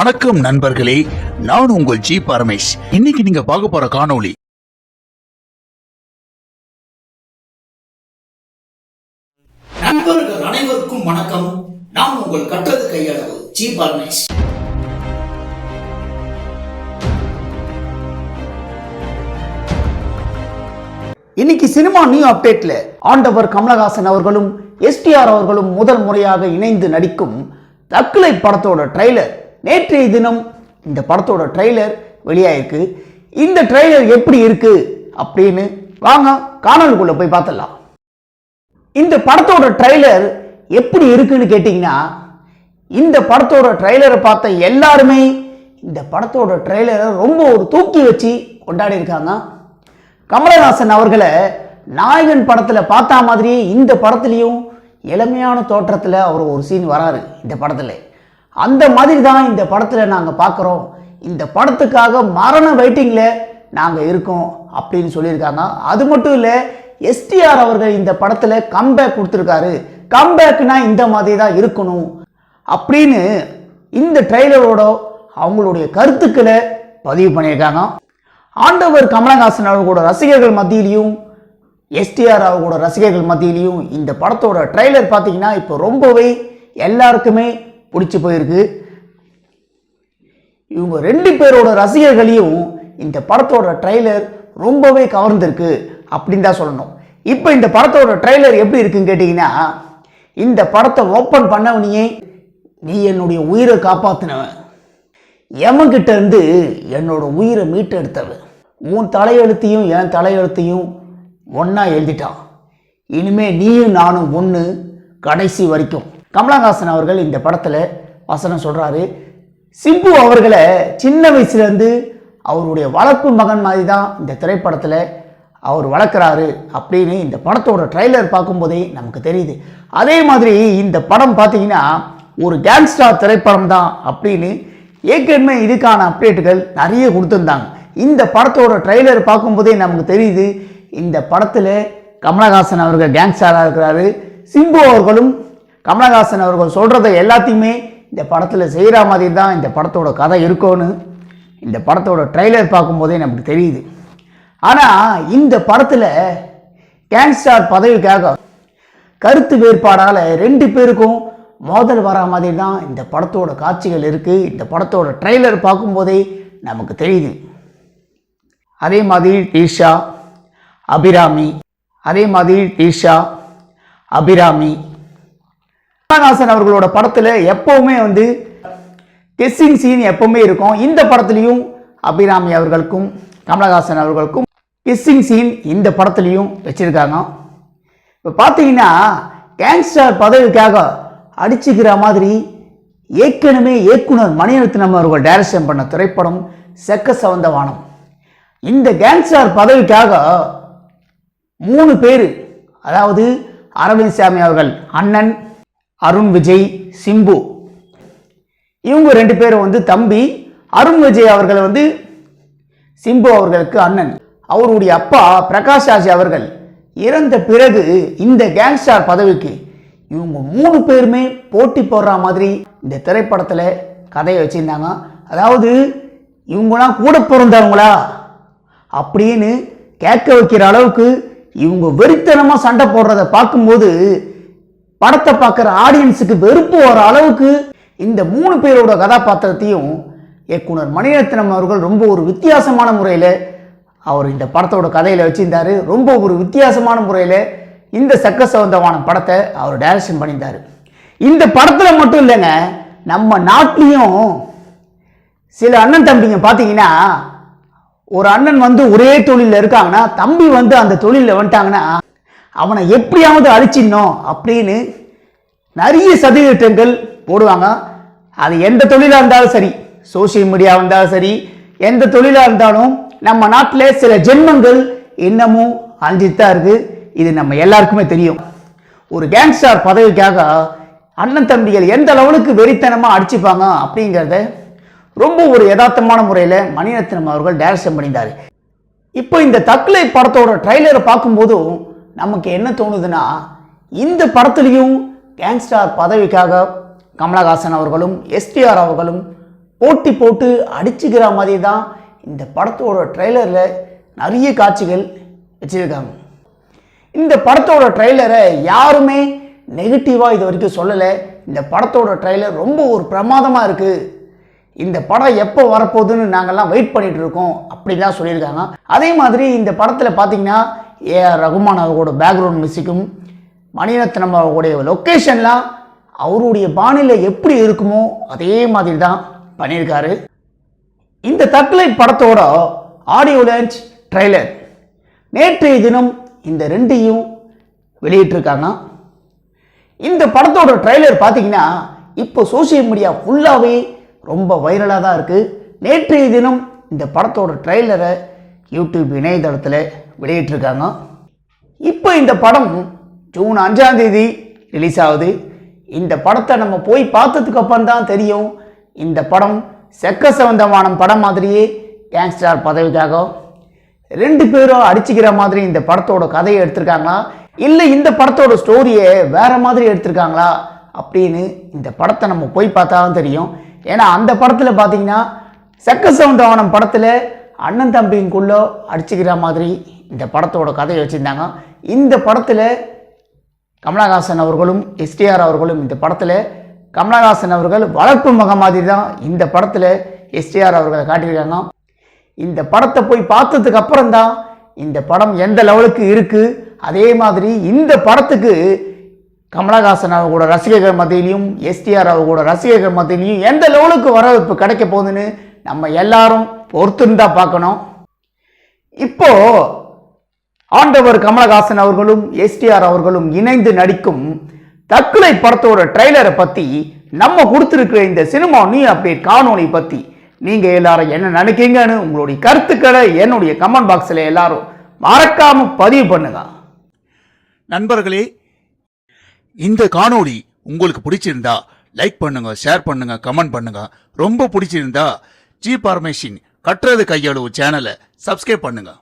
வணக்கம் நண்பர்களே நான் உங்கள் ஜி பரமேஷ். இன்னைக்கு நீங்க பார்க்க போற காணொளி நண்பர்கள் அனைவருக்கும் வணக்கம். நான் உங்கள் கட்டது கையளவு ஜி பரமேஷ். இன்னைக்கு சினிமா நியூ அப்டேட்ல ஆண்டவர் கமலஹாசன் அவர்களும் எஸ்டிஆர் அவர்களும் முதல் முறையாக இணைந்து நடிக்கும் தக்குலை படத்தோட ட்ரைலர் நேற்றைய தினம் இந்த படத்தோட ட்ரைலர் வெளியாயிருக்கு. இந்த ட்ரெய்லர் எப்படி இருக்கு அப்படின்னு வாங்க காணொலிக்குள்ள போய் பார்த்துடலாம். இந்த படத்தோட ட்ரைலர் எப்படி இருக்குன்னு கேட்டிங்கன்னா இந்த படத்தோட ட்ரைலரை பார்த்த எல்லாருமே இந்த படத்தோட ட்ரெய்லரை ரொம்ப ஒரு தூக்கி வச்சு கொண்டாடி இருக்காங்க கமலஹாசன் அவர்களை நாயகன் படத்தில் பார்த்தா மாதிரியே இந்த படத்துலையும் இளமையான தோற்றத்தில் அவர் ஒரு சீன் வராரு இந்த படத்தில். அந்த மாதிரி தான் இந்த படத்தில் நாங்கள் பார்க்குறோம் இந்த படத்துக்காக மரண வெயிட்டிங்கில் நாங்கள் இருக்கோம் அப்படின்னு சொல்லியிருக்காங்க. அது மட்டும் இல்லை எஸ்டிஆர் அவர்கள் இந்த படத்தில் கம்பேக் கொடுத்துருக்காரு. கம்பேக்னா இந்த மாதிரி தான் இருக்கணும் அப்படின்னு இந்த ட்ரெய்லரோட அவங்களுடைய கருத்துக்களை பதிவு பண்ணியிருக்காங்க. ஆண்டவர் கமலஹாசன் அவர்களோட ரசிகர்கள் மத்தியிலையும் எஸ்டிஆர் அவர்களோட ரசிகர்கள் மத்தியிலையும் இந்த படத்தோட ட்ரெய்லர் பார்த்தீங்கன்னா இப்போ ரொம்பவே எல்லாருக்குமே பிடிச்சி போயிருக்கு. இவங்க ரெண்டு பேரோட ரசிகர்களையும் இந்த படத்தோட ட்ரைலர் ரொம்பவே கவர்ந்திருக்கு அப்படின்னு தான் சொல்லணும். இப்போ இந்த படத்தோட ட்ரைலர் எப்படி இருக்குன்னு கேட்டிங்கன்னா இந்த படத்தை ஓப்பன் பண்ணவனையே நீ என்னுடைய உயிரை காப்பாற்றினவன் எமன்கிட்ட இருந்து என்னோட உயிரை மீட்டெடுத்தவன். உன் தலையெழுத்தையும் என் தலையெழுத்தையும் ஒன்றா எழுதிட்டான். இனிமே நீயும் நானும் ஒன்று கடைசி வரைக்கும். கமலஹாசன் அவர்கள் இந்த படத்தில் வசனம் சொல்கிறாரு சிம்பு அவர்களை சின்ன வயசுலேருந்து அவருடைய வளர்ப்பு மகன் மாதிரி தான் இந்த திரைப்படத்தில் அவர் வளர்க்குறாரு அப்படின்னு இந்த படத்தோட ட்ரைலர் பார்க்கும்போதே நமக்கு தெரியுது. அதே மாதிரி இந்த படம் பார்த்தீங்கன்னா ஒரு கேங்ஸ்டார் திரைப்படம் தான் அப்படின்னு ஏற்கனவே இதுக்கான அப்டேட்டுகள் நிறைய கொடுத்துருந்தாங்க. இந்த படத்தோட ட்ரைலர் பார்க்கும்போதே நமக்கு தெரியுது இந்த படத்தில் கமலஹாசன் அவர்கள் கேங்ஸ்டாராக இருக்கிறாரு சிம்பு அவர்களும் கமலஹாசன் அவர்கள் சொல்கிறத எல்லாத்தையுமே இந்த படத்தில் செய்கிற மாதிரி தான் இந்த படத்தோட கதை இருக்கும்னு இந்த படத்தோட ட்ரைலர் பார்க்கும்போதே நமக்கு தெரியுது. ஆனால் இந்த படத்தில் கேங்ஸ்டார் பதவிக்காக கருத்து வேறுபாடால் ரெண்டு பேருக்கும் மோதல் வரா மாதிரி தான் இந்த படத்தோட காட்சிகள் இருக்குது இந்த படத்தோட ட்ரைலர் பார்க்கும்போதே நமக்கு தெரியுது. அதே மாதிரி தீஷா அபிராமி அதே மாதிரி தீஷா அபிராமி கமலஹாசன் அவர்களோட படத்தில் எப்போவுமே வந்து கெஸ்ஸிங் சீன் எப்பவுமே இருக்கும். இந்த படத்துலையும் அபிராமி அவர்களுக்கும் கமலஹாசன் அவர்களுக்கும் கிஸ்ஸிங் சீன் இந்த படத்துலையும் வச்சுருக்காங்க. இப்போ பார்த்தீங்கன்னா கேங்ஸ்டர் பதவிக்காக அடிச்சுக்கிற மாதிரி ஏற்கனவே இயக்குனர் மணிரத்னம் அவர்கள் டைரக்ஷன் பண்ண திரைப்படம் செக்க சவந்த வானம். இந்த கேங்ஸ்டர் பதவிக்காக மூணு பேர் அதாவது அரவிந்த் சாமி அவர்கள் அண்ணன் அருண் விஜய் சிம்பு. இவங்க ரெண்டு பேரும் வந்து தம்பி அருண் விஜய் அவர்கள் வந்து சிம்பு அவர்களுக்கு அண்ணன். அவருடைய அப்பா பிரகாஷ் ராஜ் அவர்கள் இறந்த பிறகு இந்த கேங்ஸ்டார் பதவிக்கு இவங்க மூணு பேருமே போட்டி போடுற மாதிரி இந்த திரைப்படத்தில் கதையை வச்சுருந்தாங்க. அதாவது இவங்களாம் கூட பிறந்தவங்களா? அப்படின்னு கேட்க வைக்கிற அளவுக்கு இவங்க வெறித்தனமாக சண்டை போடுறத பார்க்கும்போது படத்தை பார்க்குற ஆடியன்ஸுக்கு வெறுப்பு வர அளவுக்கு இந்த மூணு பேரோட கதாபாத்திரத்தையும் இயக்குனர் மணிரத்னம் அவர்கள் ரொம்ப ஒரு வித்தியாசமான முறையில் அவர் இந்த படத்தோட கதையில் வச்சிருந்தாரு. ரொம்ப ஒரு வித்தியாசமான முறையில் இந்த சக்க சவுந்தவான படத்தை அவர் டைரக்ஷன் பண்ணியிருந்தார். இந்த படத்தில் மட்டும் இல்லைங்க நம்ம நாட்டிலையும் சில அண்ணன் தம்பிங்க பார்த்தீங்கன்னா ஒரு அண்ணன் வந்து ஒரே தொழிலில் இருக்காங்கன்னா தம்பி வந்து அந்த தொழிலில் வந்துட்டாங்கன்னா அவனை எப்படியாவது அழிச்சிடணும் அப்படின்னு நிறைய சதவீதங்கள் போடுவாங்க. அது எந்த தொழிலாக இருந்தாலும் சரி சோஷியல் மீடியா இருந்தாலும் சரி எந்த தொழிலாக இருந்தாலும் நம்ம நாட்டில் சில ஜென்மங்கள் இன்னமும் அழிஞ்சிட்டு தான் இருக்குது இது நம்ம எல்லாருக்குமே தெரியும். ஒரு கேங்ஸ்டார் பதவிக்காக அண்ணன் தம்பிகள் எந்த லெவலுக்கு வெறித்தனமாக அடிச்சுப்பாங்க அப்படிங்கிறத ரொம்ப ஒரு யதார்த்தமான முறையில் மணிரத்னம் அவர்கள் டைரக்ஷன் பண்ணியிருந்தார் இப்போ இந்த தக்லை படத்தோட ட்ரைலரை பார்க்கும்போதும் நமக்கு என்ன தோணுதுன்னா இந்த படத்துலையும் கேங்ஸ்டார் பதவிக்காக கமலஹாசன் அவர்களும் எஸ்டிஆர் அவர்களும் போட்டி போட்டு அடிச்சுக்கிற மாதிரி தான் இந்த படத்தோட ட்ரெய்லரில் நிறைய காட்சிகள் வச்சுருக்காங்க. இந்த படத்தோட ட்ரெய்லரை யாருமே நெகட்டிவாக இது வரைக்கும் சொல்லலை. இந்த படத்தோட ட்ரெய்லர் ரொம்ப ஒரு பிரமாதமாக இருக்குது இந்த படம் எப்போ வரப்போகுதுன்னு நாங்கள்லாம் வெயிட் பண்ணிகிட்டு இருக்கோம் அப்படிலாம் சொல்லியிருக்காங்க. அதே மாதிரி இந்த படத்தில் பார்த்தீங்கன்னா ஏஆர் ரகுமான் அவர்களோட பேக்ரவுண்ட் மியூசிக்கும் மணிரத்னம் அவர்களுடைய லொக்கேஷன்லாம் அவருடைய பாணியில் எப்படி இருக்குமோ அதே மாதிரி தான் பண்ணியிருக்காரு. இந்த தற்கொலை படத்தோட ஆடியோ லான்ச் ட்ரைலர் நேற்றைய தினம் இந்த ரெண்டையும் வெளியிட்டிருக்காங்க. இந்த படத்தோட ட்ரெய்லர் பார்த்தீங்கன்னா இப்போ சோஷியல் மீடியா ஃபுல்லாகவே ரொம்ப வைரலாக தான் இருக்குது நேற்றைய தினம் இந்த படத்தோட ட்ரெய்லரை யூடியூப் இணையதளத்தில் வெளியிட்டிருக்காங்க. இப்போ இந்த படம் ஜூன் அஞ்சாம் தேதி ரிலீஸ் ஆகுது. இந்த படத்தை நம்ம போய் பார்த்ததுக்கு அப்புறம் தான் தெரியும் இந்த படம் செக்க சம்பந்தமான படம் மாதிரியே கேங்ஸ்டார் பதவிக்காக ரெண்டு பேரும் அடிச்சுக்கிற மாதிரி இந்த படத்தோட கதையை எடுத்திருக்காங்களா? இல்லை இந்த படத்தோட ஸ்டோரியை வேற மாதிரி எடுத்திருக்காங்களா? அப்படின்னு இந்த படத்தை நம்ம போய் பார்த்தா தான் தெரியும். ஏன்னா அந்த படத்தில் பார்த்தீங்கன்னா செக்க சவுண்டவனம் படத்தில் அண்ணன் தம்பிங்குள்ளே அடிச்சுக்கிற மாதிரி இந்த படத்தோட கதையை வச்சுருந்தாங்க. இந்த படத்தில் கமலஹாசன் அவர்களும் எஸ்டிஆர் அவர்களும் இந்த படத்தில் கமலஹாசன் அவர்கள் வளர்ப்பு மக மாதிரி தான் இந்த படத்தில் எஸ்டிஆர் அவர்களை காட்டியிருக்காங்க. இந்த படத்தை போய் பார்த்ததுக்கு அப்புறம் தான் இந்த படம் எந்த லெவலுக்கு இருக்குது அதே மாதிரி இந்த படத்துக்கு கமலஹாசன் அவர்களோட ரசிகர்கள் மத்தியிலையும் எஸ்டிஆர் அவர்களோட ரசிகர்கள் மத்தியிலையும் எந்த லெவலுக்கு வரவேற்பு கிடைக்க போகுதுன்னு நம்ம எல்லாரும் பொறுத்திருந்தா பார்க்கணும். இப்போ ஆண்டவர் கமலஹாசன் அவர்களும் எஸ்டிஆர் அவர்களும் இணைந்து நடிக்கும் தற்கொலை படத்தோட ட்ரெய்லரை பத்தி நம்ம கொடுத்துருக்கிற இந்த சினிமா நீ அப்டேட் காணொலி பத்தி நீங்க எல்லாரும் என்ன நினைக்கிறீங்கன்னு உங்களுடைய கருத்துக்களை என்னுடைய கமெண்ட் பாக்ஸில் எல்லாரும் மறக்காம பதிவு பண்ணுங்க. நண்பர்களே இந்த காணொளி உங்களுக்கு பிடிச்சிருந்தா லைக் பண்ணுங்க ஷேர் பண்ணுங்க கமெண்ட் பண்ணுங்க. ரொம்ப பிடிச்சிருந்தா ஜி பார்மேஷின் கட்டுறது கையளவு சேனலை சப்ஸ்கிரைப் பண்ணுங்க.